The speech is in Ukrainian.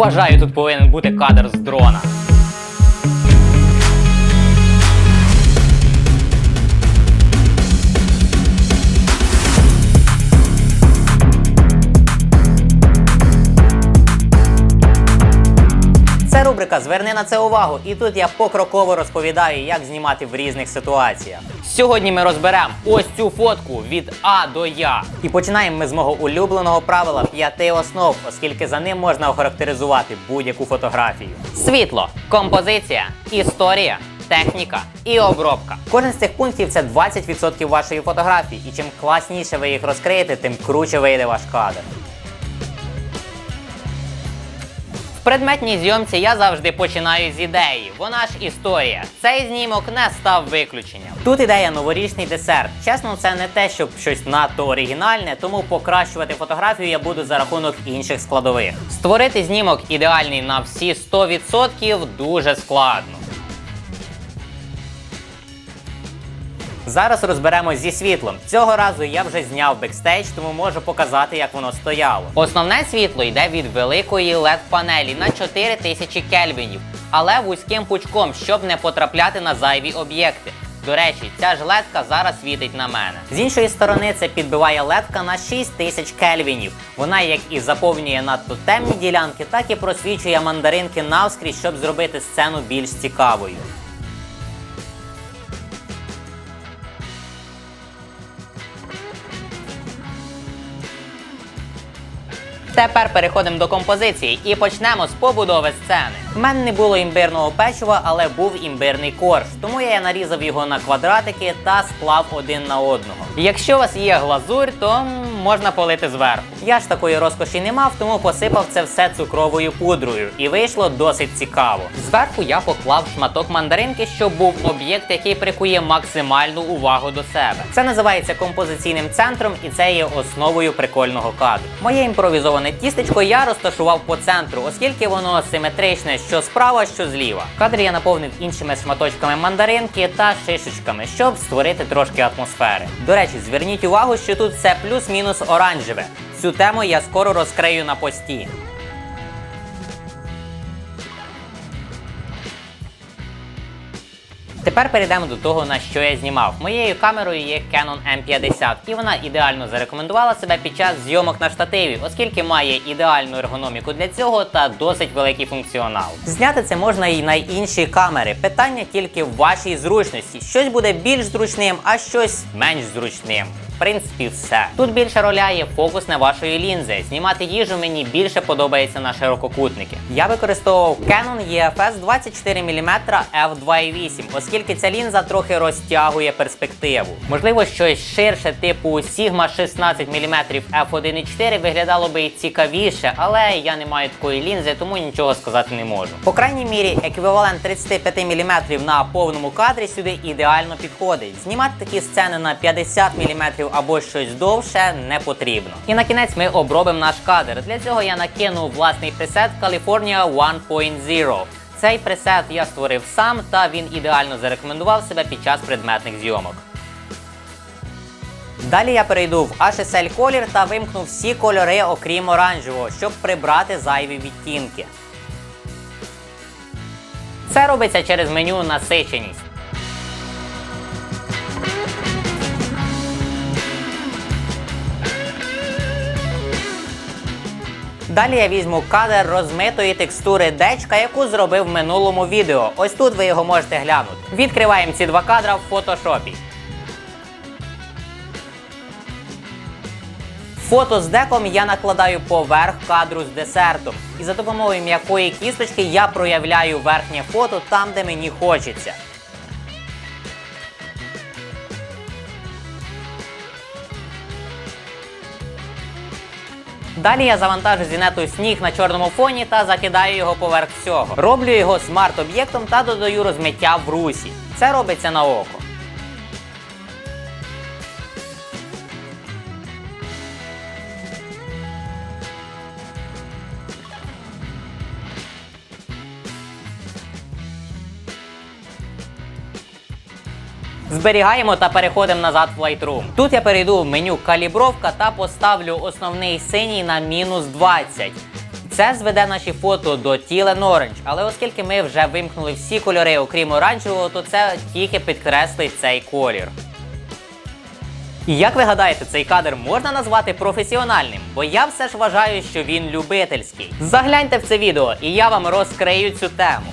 Вважаю, тут повинен бути кадр з дрона. Рубрика Зверни на це увагу, і тут я покроково розповідаю, як знімати в різних ситуаціях. Сьогодні ми розберемо ось цю фотку від А до Я. І починаємо ми з мого улюбленого правила п'яти основ, оскільки за ним можна охарактеризувати будь-яку фотографію. Світло, композиція, історія. Техніка і обробка. Кожен з цих пунктів це 20% вашої фотографії, і чим класніше ви їх розкриєте, тим круче вийде ваш кадр. Предметній зйомці я завжди починаю з ідеї. Вона ж історія. Цей знімок не став виключенням. Тут ідея новорічний десерт. Чесно, це не те, щоб щось надто оригінальне, тому покращувати фотографію я буду за рахунок інших складових. Створити знімок ідеальний на всі 100% дуже складно. Зараз розберемось зі світлом. Цього разу я вже зняв бекстейдж, тому можу показати, як воно стояло. Основне світло йде від великої led панелі на 4000 кельвінів, але вузьким пучком, щоб не потрапляти на зайві об'єкти. До речі, ця ж ледка зараз світить на мене. З іншої сторони, це підбиває ледка на 6000 кельвінів. Вона як і заповнює надто темні ділянки, так і просвічує мандаринки навскрізь, щоб зробити сцену більш цікавою. Тепер переходимо до композиції і почнемо з побудови сцени. У мене не було імбирного печива, але був імбирний корж, тому я нарізав його на квадратики та склав один на одного. Якщо у вас є глазурь, то можна полити зверху. Я ж такої розкоші не мав, тому посипав це все цукровою пудрою, і вийшло досить цікаво. Зверху я поклав шматок мандаринки, щоб був об'єкт, який прикує максимальну увагу до себе. Це називається композиційним центром, і це є основою прикольного кадру. Моє імпровізоване тістечко я розташував по центру, оскільки воно симетричне що справа, що зліва. Кадр я наповнив іншими шматочками мандаринки та шишечками, щоб створити трошки атмосфери. До речі, зверніть увагу, що тут все плюс-мінус оранжеве. Цю тему я скоро розкрию на пості. Тепер перейдемо до того, на що я знімав. Моєю камерою є Canon M50, і вона ідеально зарекомендувала себе під час зйомок на штативі, оскільки має ідеальну ергономіку для цього та досить великий функціонал. Зняти це можна і на інші камери. Питання тільки в вашій зручності. Щось буде більш зручним, а щось менш зручним. Принципі, все. Тут більше роляє фокус на вашої лінзи. Знімати їжу мені більше подобається на ширококутники. Я використовував Canon EFS 24 мм f2.8, оскільки ця лінза трохи розтягує перспективу. Можливо, щось ширше, типу Sigma 16 мм f1.4 виглядало би цікавіше, але я не маю такої лінзи, тому нічого сказати не можу. По крайній мірі, еквівалент 35 мм на повному кадрі сюди ідеально підходить. Знімати такі сцени на 50 мм або щось довше не потрібно. І на кінець ми обробимо наш кадр. Для цього я накинув власний пресет California 1.0. Цей пресет я створив сам, та він ідеально зарекомендував себе під час предметних зйомок. Далі я перейду в HSL колір та вимкну всі кольори, окрім оранжевого, щоб прибрати зайві відтінки. Це робиться через меню насиченість. Далі я візьму кадр розмитої текстури дечка, яку зробив в минулому відео. Ось тут ви його можете глянути. Відкриваємо ці два кадра в фотошопі. Фото з деком я накладаю поверх кадру з десертом. І за допомогою м'якої кісточки я проявляю верхнє фото там, де мені хочеться. Далі я завантажу зінету сніг на чорному фоні та закидаю його поверх всього. Роблю його смарт-об'єктом та додаю розмиття в русі. Це робиться на око. Зберігаємо та переходимо назад в Lightroom. Тут я перейду в меню калібровка та поставлю основний синій на мінус 20. Це зведе наші фото до Тілен Orange, але оскільки ми вже вимкнули всі кольори, окрім оранжевого, то це тільки підкреслить цей колір. Як ви гадаєте, цей кадр можна назвати професіональним? Бо я все ж вважаю, що він любительський. Загляньте в це відео, і я вам розкрию цю тему.